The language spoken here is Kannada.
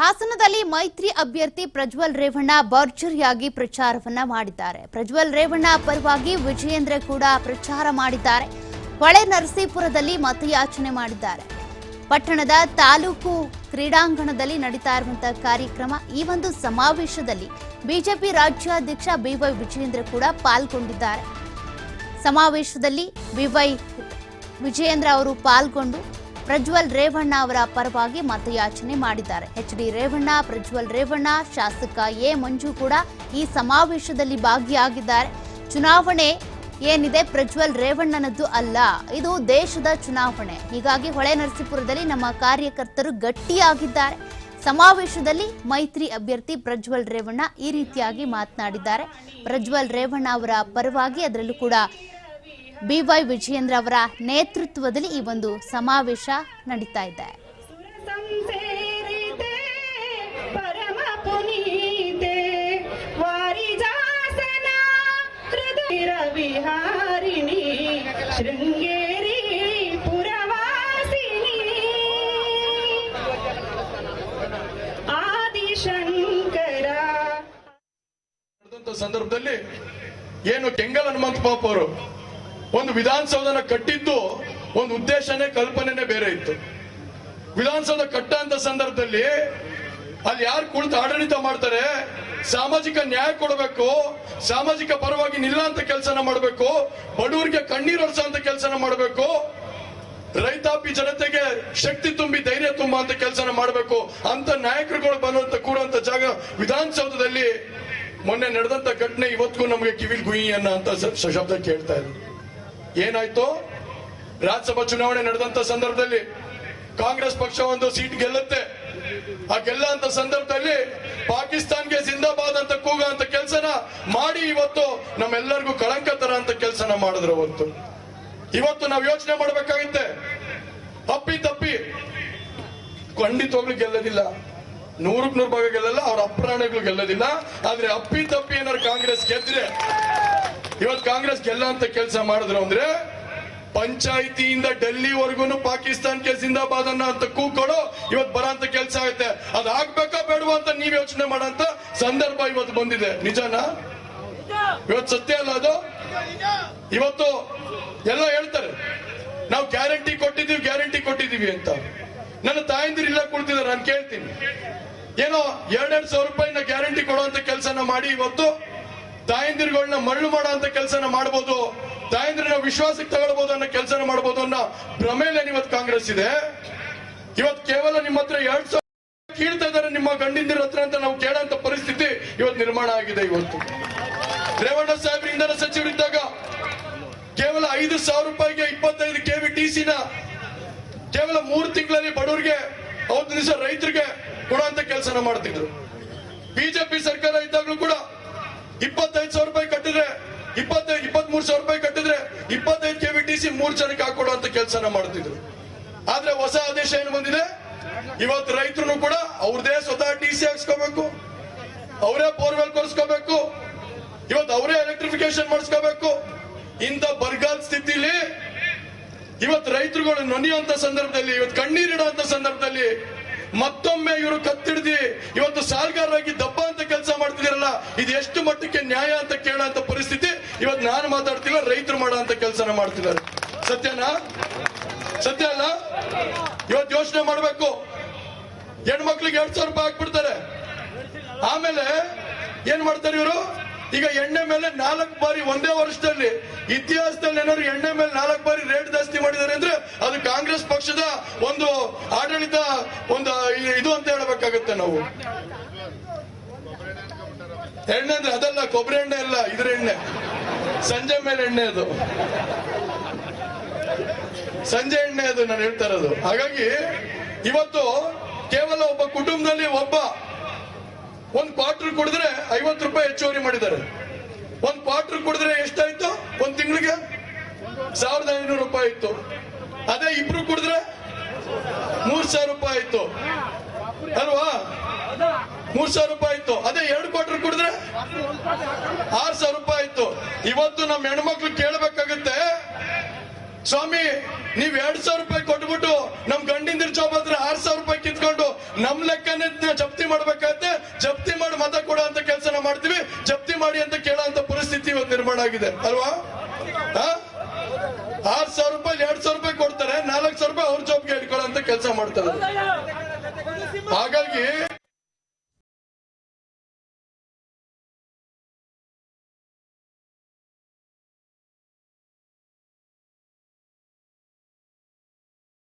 ಹಾಸನದಲ್ಲಿ ಮೈತ್ರಿ ಅಭ್ಯರ್ಥಿ ಪ್ರಜ್ವಲ್ ರೇವಣ್ಣ ಭರ್ಜರಿಯಾಗಿ ಪ್ರಚಾರವನ್ನ ಮಾಡಿದ್ದಾರೆ. ಪ್ರಜ್ವಲ್ ರೇವಣ್ಣ ಪರವಾಗಿ ವಿಜಯೇಂದ್ರ ಕೂಡ ಪ್ರಚಾರ ಮಾಡಿದ್ದಾರೆ. ಹೊಳೆ ನರಸೀಪುರದಲ್ಲಿ ಮತಯಾಚನೆ ಮಾಡಿದ್ದಾರೆ. ಪಟ್ಟಣದ ತಾಲೂಕು ಕ್ರೀಡಾಂಗಣದಲ್ಲಿ ನಡೀತಾ ಇರುವಂತಹ ಕಾರ್ಯಕ್ರಮ ಈ ಒಂದು ಸಮಾವೇಶದಲ್ಲಿ ಬಿಜೆಪಿ ರಾಜ್ಯಾಧ್ಯಕ್ಷ ಬಿವೈ ವಿಜಯೇಂದ್ರ ಕೂಡ ಪಾಲ್ಗೊಂಡಿದ್ದಾರೆ. ಸಮಾವೇಶದಲ್ಲಿ ಬಿವೈ ವಿಜಯೇಂದ್ರ ಅವರು ಪಾಲ್ಗೊಂಡು ಪ್ರಜ್ವಲ್ ರೇವಣ್ಣ ಅವರ ಪರವಾಗಿ ಮತಯಾಚನೆ ಮಾಡಿದ್ದಾರೆ. ಎಚ್ ಡಿ ರೇವಣ್ಣ, ಪ್ರಜ್ವಲ್ ರೇವಣ್ಣ, ಶಾಸಕ ಎ ಮಂಜು ಕೂಡ ಈ ಸಮಾವೇಶದಲ್ಲಿ ಭಾಗಿಯಾಗಿದ್ದಾರೆ. ಚುನಾವಣೆ ಏನಿದೆ? ಪ್ರಜ್ವಲ್ ರೇವಣ್ಣನದ್ದು ಅಲ್ಲ, ಇದು ದೇಶದ ಚುನಾವಣೆ. ಹೀಗಾಗಿ ಹೊಳೆ ನರಸೀಪುರದಲ್ಲಿ ನಮ್ಮ ಕಾರ್ಯಕರ್ತರು ಗಟ್ಟಿಯಾಗಿದ್ದಾರೆ. ಸಮಾವೇಶದಲ್ಲಿ ಮೈತ್ರಿ ಅಭ್ಯರ್ಥಿ ಪ್ರಜ್ವಲ್ ರೇವಣ್ಣ ಈ ರೀತಿಯಾಗಿ ಮಾತನಾಡಿದ್ದಾರೆ. ಪ್ರಜ್ವಲ್ ರೇವಣ್ಣ ಅವರ ಪರವಾಗಿ ಅದರಲ್ಲೂ ಕೂಡ ಬಿವೈ ವಿಜಯೇಂದ್ರ ಅವರ ನೇತೃತ್ವದಲ್ಲಿ ಈ ಒಂದು ಸಮಾವೇಶ ನಡೀತಾ ಇದೆ. ಸಂದರ್ಭದಲ್ಲಿ ಏನು ಕೆಂಗಲ್ ಹನುಮಂತ ಪಾಪ ಅವರು ಒಂದು ವಿಧಾನಸೌಧನ ಕಟ್ಟಿದ್ದು ಒಂದು ಉದ್ದೇಶನೇ ಕಲ್ಪನೆನೇ ಬೇರೆ ಇತ್ತು. ವಿಧಾನಸೌಧ ಕಟ್ಟ ಅಂತ ಸಂದರ್ಭದಲ್ಲಿ ಅಲ್ಲಿ ಯಾರು ಕುಳಿತು ಆಡಳಿತ ಮಾಡ್ತಾರೆ, ಸಾಮಾಜಿಕ ನ್ಯಾಯ ಕೊಡಬೇಕು, ಸಾಮಾಜಿಕ ಪರವಾಗಿ ನಿಲ್ಲ ಅಂತ ಕೆಲಸನ ಮಾಡಬೇಕು, ಬಡವರಿಗೆ ಕಣ್ಣೀರು ಅಂತ ಕೆಲಸನ ಮಾಡಬೇಕು, ರೈತಾಪಿ ಜನತೆಗೆ ಶಕ್ತಿ ತುಂಬಿ ಧೈರ್ಯ ತುಂಬ ಅಂತ ಕೆಲಸನ ಮಾಡಬೇಕು, ಅಂತ ನಾಯಕರುಗಳು ಬಂದಂತ ಕೂಡುವಂತ ಜಾಗ ವಿಧಾನಸೌಧದಲ್ಲಿ ಮೊನ್ನೆ ನಡೆದಂತ ಘಟನೆ ಇವತ್ತಿಗೂ ನಮಗೆ ಕಿವಿಲ್ ಗುಯಿ ಅನ್ನ ಅಂತ ಶಬ್ದ ಕೇಳ್ತಾ ಇದೆ ಏನಾಯ್ತು? ರಾಜ್ಯಸಭಾ ಚುನಾವಣೆ ನಡೆದಂತ ಸಂದರ್ಭದಲ್ಲಿ ಕಾಂಗ್ರೆಸ್ ಪಕ್ಷ ಒಂದು ಸೀಟ್ ಗೆಲ್ಲುತ್ತೆ. ಆ ಗೆಲ್ಲ ಅಂತ ಸಂದರ್ಭದಲ್ಲಿ ಪಾಕಿಸ್ತಾನ್ಗೆ ಜಿಂದಾಬಾದ್ ಅಂತ ಕೂಗ ಅಂತ ಕೆಲಸನ ಮಾಡಿ ಇವತ್ತು ನಮ್ಮೆಲ್ಲರಿಗೂ ಕಳಂಕ ತರ ಅಂತ ಕೆಲಸನ ಮಾಡಿದ್ರು ಅವತ್ತು. ಇವತ್ತು ನಾವು ಯೋಚನೆ ಮಾಡ್ಬೇಕಾಗುತ್ತೆ. ಅಪ್ಪಿ ತಪ್ಪಿ. ಖಂಡಿತವಾಗ್ಲೂ ಗೆಲ್ಲದಿಲ್ಲ. ನೂರಕ್ ನೂರು ಭಾಗ ಗೆಲ್ಲಲ್ಲ, ಅವ್ರ ಅಪ್ರಾಣಗಳು ಗೆಲ್ಲದಿಲ್ಲ. ಆದ್ರೆ ಅಪ್ಪಿ ತಪ್ಪಿ ಏನಾರು ಕಾಂಗ್ರೆಸ್ ಗೆದ್ರೆ ಇವತ್ತು ಕಾಂಗ್ರೆಸ್ ಗೆಲ್ಲ ಅಂತ ಕೆಲಸ ಮಾಡಿದ್ರು ಅಂದ್ರೆ ಪಂಚಾಯಿತಿಯಿಂದ ಡೆಲ್ಲಿವರೆಗೂ ಪಾಕಿಸ್ತಾನ ಜಿಂದಾಬಾದ್ ಅನ್ನೋ ಅಂತ ಕೂಕೊಡು ಇವತ್ತು ಬರಂತ ಕೆಲಸ ಐತೆ ಅದು ಆಗ್ಬೇಕಾ ಬೇಡವಾ ಅಂತ ನೀವ್ ಯೋಚನೆ ಮಾಡಂತ ಸಂದರ್ಭ ಇವತ್ತು ಬಂದಿದೆ. ನಿಜನಾ? ಇವತ್ತು ಸತ್ಯ ಅಲ್ಲ ಅದು? ಇವತ್ತು ಎಲ್ಲ ಹೇಳ್ತಾರೆ. ನಾವು ಗ್ಯಾರಂಟಿ ಕೊಟ್ಟಿದೀವಿ ಗ್ಯಾರಂಟಿ ಕೊಟ್ಟಿದೀವಿ ಅಂತ. ನನ್ನ ತಾಯಂದಿರು ಇಲ್ಲ ಕುಳಿತಿದ್ದಾರೆ, ನಾನು ಕೇಳ್ತೀನಿ. ಏನೋ ಎರಡೆರಡು ಸಾವಿರ ರೂಪಾಯಿನ ಗ್ಯಾರಂಟಿ ಕೊಡುವಂತ ಕೆಲಸನ ಮಾಡಿ ಇವತ್ತು ತಾಯಂದಿರುಗಳನ್ನ ಮರಳು ಮಾಡೋ ಅಂತ ಕೆಲಸನ ಮಾಡಬಹುದು ತಾಯಂದಿರನ್ನ ವಿಶ್ವಾಸಕ್ಕೆ ತಗೊಳ್ಬಹುದು ಅನ್ನೋ ಕೆಲಸನ ಮಾಡಬಹುದು ಅನ್ನೋ ಭ್ರಮೇಲೆ ಇವತ್ತು ಕಾಂಗ್ರೆಸ್ ಇದೆ. ಇವತ್ತು ಕೇವಲ ನಿಮ್ಮ ಹತ್ರ ಎರಡ್ ಸಾವಿರ ಕೀಳ್ತಾ ಇದಾರೆ ನಿಮ್ಮ ಗಂಡಿಂದಿರ ಹತ್ರ ಅಂತ ನಾವು ಕೇಳೋಂತ ಪರಿಸ್ಥಿತಿ ಇವತ್ತು ನಿರ್ಮಾಣ ಆಗಿದೆ ಇವತ್ತು. ರೇವಣ್ಣ ಸಾಹೇಬ್ರಿಂದನ ಇಂಧನ ಸಚಿವರಿದ್ದಾಗ ಕೇವಲ ಐದು ಸಾವಿರ ರೂಪಾಯಿಗೆ ಇಪ್ಪತ್ತೈದು ಕೆವಿ ಟಿಸಿನ ಕೇವಲ ಮೂರು ತಿಂಗಳಲ್ಲಿ ಬಡವರಿಗೆ ಅವತ್ತು ದಿವಸ ರೈತರಿಗೆ ಕೊಡುವಂತ ಕೆಲಸನ ಮಾಡ್ತಿದ್ರು. ಬಿಜೆಪಿ ಸರ್ಕಾರ ಇದ್ದಾಗಲೂ ಕೂಡ ಇಪ್ಪತ್ತೈದು ಸಾವಿರ ರೂಪಾಯಿ ಕಟ್ಟಿದ್ರೆ ಇಪ್ಪತ್ತೈದು ಇಪ್ಪತ್ತ್ ಮೂರು ಸಾವಿರ ರೂಪಾಯಿ ಕಟ್ಟಿದ್ರೆ ಇಪ್ಪತ್ತೈದು ಕೆವಿ ಟಿಸಿ ಮೂರು ಜನಕ್ಕೆ ಹಾಕೊಡುವಂತ ಕೆಲಸನ ಮಾಡ್ತಿದ್ರು. ಆದ್ರೆ ಹೊಸ ಆದೇಶ ಏನು ಬಂದಿದೆ? ಇವತ್ತು ರೈತರು ಕೂಡ ಅವ್ರದೇ ಸ್ವತಃ ಟಿ ಸಿ ಹಾಕ್ಸ್ಕೋಬೇಕು. ಅವರೇ ಬೋರ್ವೆಲ್ ಕೊರ್ಸ್ಕೋಬೇಕು ಇವತ್ತು ಅವರೇ ಎಲೆಕ್ಟ್ರಿಫಿಕೇಶನ್ ಮಾಡಿಸ್ಕೋಬೇಕು. ಇಂಥ ಬರ್ಗಾಲ್ ಸ್ಥಿತಿಲಿ ಇವತ್ತು ರೈತರುಗಳು ನೊನಿಯುವಂತ ಸಂದರ್ಭದಲ್ಲಿ, ಇವತ್ತು ಕಣ್ಣೀರಿಡುವಂತ ಸಂದರ್ಭದಲ್ಲಿ ಮತ್ತೊಮ್ಮೆ ಇವರು ಕತ್ತಿಡ್ದಿ, ಇವತ್ತು ಸಾಲ್ಗಾರರಾಗಿ ಮಾಡ್ತಿದಿರಲ್ಲ ಇದು ಎಷ್ಟು ಮಟ್ಟಕ್ಕೆ ನ್ಯಾಯ ಅಂತ ಕೇಳೋ ಪರಿಸ್ಥಿತಿ ಇವತ್ತು ನಾನು ಮಾತಾಡ್ತಿಲ್ಲ, ರೈತರು ಮಾಡೋ ಅಂತ ಕೆಲಸನ ಮಾಡ್ತಿದ್ದಾರೆ. ಸತ್ಯನಾ? ಸತ್ಯ ಅಲ್ಲ ಇವತ್ತು ಯೋಚನೆ ಮಾಡ್ಬೇಕು. ಹೆಣ್ಮಕ್ಳಿಗೆ ಎರಡ್ ಸಾವಿರ ರೂಪಾಯಿ ಹಾಕ್ಬಿಡ್ತಾರೆ. ಆಮೇಲೆ ಏನ್ ಮಾಡ್ತಾರೆ ಇವರು? ಈಗ ಎಣ್ಣೆ ಮೇಲೆ ನಾಲ್ಕು ಬಾರಿ ಒಂದೇ ವರ್ಷದಲ್ಲಿ, ಇತಿಹಾಸದಲ್ಲಿ ಏನಾದ್ರು ಎಣ್ಣೆ ಮೇಲೆ ನಾಲ್ಕು ಬಾರಿ ರೇಟ್ ಜಾಸ್ತಿ ಮಾಡಿದ್ದಾರೆ ಅಂದ್ರೆ ಅದು ಕಾಂಗ್ರೆಸ್ ಪಕ್ಷದ ಒಂದು ಆಡಳಿತ, ಒಂದು ಇದು ಅಂತ ಹೇಳಬೇಕಾಗತ್ತೆ ನಾವು. ಎಣ್ಣೆ ಅಂದ್ರೆ ಅದಲ್ಲ, ಕೊಬ್ಬರಿ ಎಣ್ಣೆ ಅಲ್ಲ, ಇದ್ರ ಎಣ್ಣೆ. ಸಂಜೆ ಮೇಲೆ ಎಣ್ಣೆ ಅದು. ಸಂಜೆ ಎಣ್ಣೆ ಅದು ನಾನು ಹೇಳ್ತಾ ಇರೋದು. ಹಾಗಾಗಿ ಇವತ್ತು ಕೇವಲ ಒಬ್ಬ ಕುಟುಂಬದಲ್ಲಿ ಒಬ್ಬ ಒಂದ್ ಕ್ವಾರ್ಟರ್ ಕುಡಿದ್ರೆ ಐವತ್ತು ರೂಪಾಯಿ ಹೆಚ್ಚುವರಿ ಮಾಡಿದ್ದಾರೆ. ಒಂದ್ ಕ್ವಾರ್ಟರ್ ಕುಡಿದ್ರೆ ಎಷ್ಟಾಯ್ತು? ಒಂದ್ ತಿಂಗಳಿಗೆ? ಸಾವಿರದ ಐನೂರು ರೂಪಾಯಿ ಇತ್ತು. ಅದೇ ಇಬ್ರು ಕುಡಿದ್ರೆ ಮೂರ್ ಸಾವಿರ ರೂಪಾಯಿ ಆಯ್ತು. ಅಲ್ವಾ? ಮೂರ್ ಸಾವಿರ ರೂಪಾಯಿ ಇತ್ತು. ಅದೇ ಎರಡು ಕ್ವಾರ್ಟರ್ ಕುಡಿದ್ರೆ ಆರ್ ಸಾವಿರ ರೂಪಾಯಿ ಇತ್ತು. ಇವತ್ತು ನಮ್ಮ ಹೆಣ್ಮಕ್ಳು ಕೇಳಬೇಕಾಗುತ್ತೆ, ಸ್ವಾಮಿ, ನೀವ್ ಎರಡ್ ಸಾವಿರ ರೂಪಾಯಿ ಕೊಟ್ಬಿಟ್ಟು ನಮ್ ಗಂಡಿಂದಿರ್ ಜಾಬ್ ಹತ್ರ ಆರ್ ಸಾವಿರ ರೂಪಾಯಿ ಕಿತ್ಕೊಂಡು ನಮ್ ಲೆಕ್ಕನೇ ಜಪ್ತಿ ಮಾಡ್ಬೇಕಾಗತ್ತೆ. ಜಪ್ತಿ ಮಾಡಿ ಮತ ಕೊಡೋ ಅಂತ ಕೆಲಸನ ಮಾಡ್ತೀವಿ. ಜಪ್ತಿ ಮಾಡಿ ಅಂತ ಕೇಳೋ ಅಂತ ಪರಿಸ್ಥಿತಿ ಇವತ್ತು ನಿರ್ಮಾಣ ಆಗಿದೆ. ಅಲ್ವಾ? ಆರ್ ಸಾವಿರ ರೂಪಾಯಿ, ಎರಡ್ ಸಾವಿರ ರೂಪಾಯಿ ಕೊಡ್ತಾರೆ. ನಾಲ್ಕು ಸಾವಿರ ರೂಪಾಯಿ ಅವ್ರ ಜಾಬ್ಗೆ ಇಟ್ಕೊಳ್ಳೋ ಅಂತ ಕೆಲಸ ಮಾಡ್ತಾರೆ ಹಾಗಾಗಿ